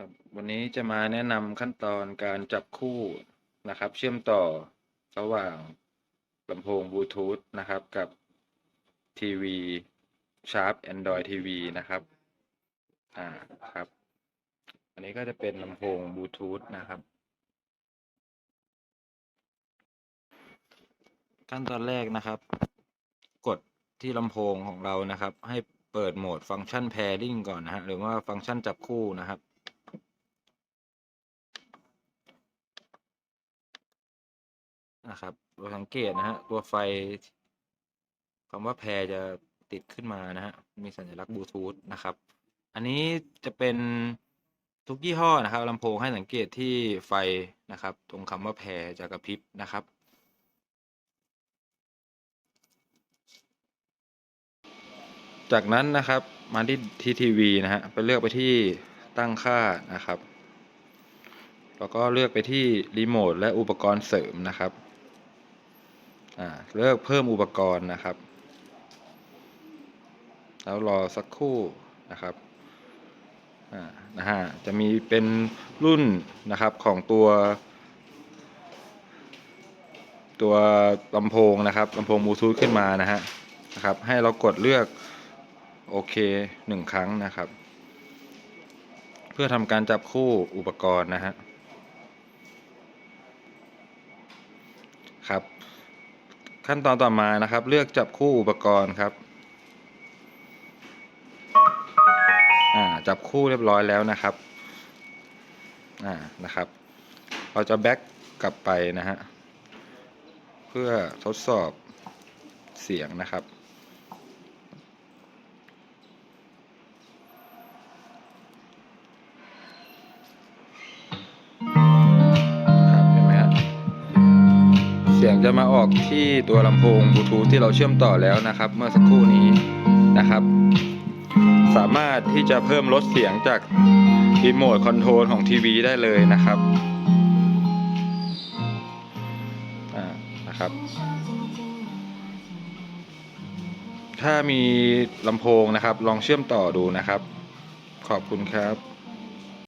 ครับวันนี้จะมาแนะนำขั้นตอนการจับคู่นะครับ เชื่อมต่อระหว่างลำโพงบลูทูธนะครับกับทีวีชาร์ป Android TV นะครับอ่าครับ อันนี้ก็จะเป็นลำโพงบลูทูธนะครับขั้นตอนแรกนะครับ กดที่ลำโพงของเรานะครับ ให้เปิดโหมดฟังก์ชัน pairing ก่อนนะฮะหรือว่าฟังก์ชันจับคู่นะครับ นะครับ เราสังเกตนะฮะ ตัวไฟคำว่าแพรจะติดขึ้นมานะฮะ มีสัญลักษณ์บลูทูธนะครับ อันนี้จะเป็นทุกยี่ห้อนะครับลำโพงให้สังเกตที่ไฟนะครับ ตรงคำว่าแพรจะกระพริบนะครับจากนั้นนะครับมาที่ทีทีวีนะฮะไปเลือกไปที่ตั้งค่านะครับ แล้วก็เลือกไปที่รีโมทและอุปกรณ์เสริมนะครับ เลือกเพิ่มอุปกรณ์นะครับ แล้วรอสักครู่นะครับอ่านะฮะจะมีเป็นรุ่นนะครับของตัว ตัวลำโพงนะครับลำโพงบลูทูธขึ้นมานะฮะนะครับ ให้เรากดเลือกโอเคหนึ่งครั้งนะครับ เพื่อทำการจับคู่อุปกรณ์นะฮะครับ ขั้นตอนต่อมานะครับ เลือกจับคู่อุปกรณ์ครับอ่าจับคู่เรียบร้อยแล้วนะครับอ่านะครับ เราจะแบ็กกลับไปนะฮะ เพื่อทดสอบเสียงนะครับครับ จะมาออกที่ตัวลำโพงบลูทูธที่เราเชื่อมต่อแล้วนะครับ เมื่อสักครู่นี้นะครับ สามารถที่จะเพิ่มลดเสียงจากรีโมทคอนโทรลของทีวีได้เลยนะครับอ่านะครับ ถ้ามีลำโพงนะครับ ลองเชื่อมต่อดูนะครับ ขอบคุณครับ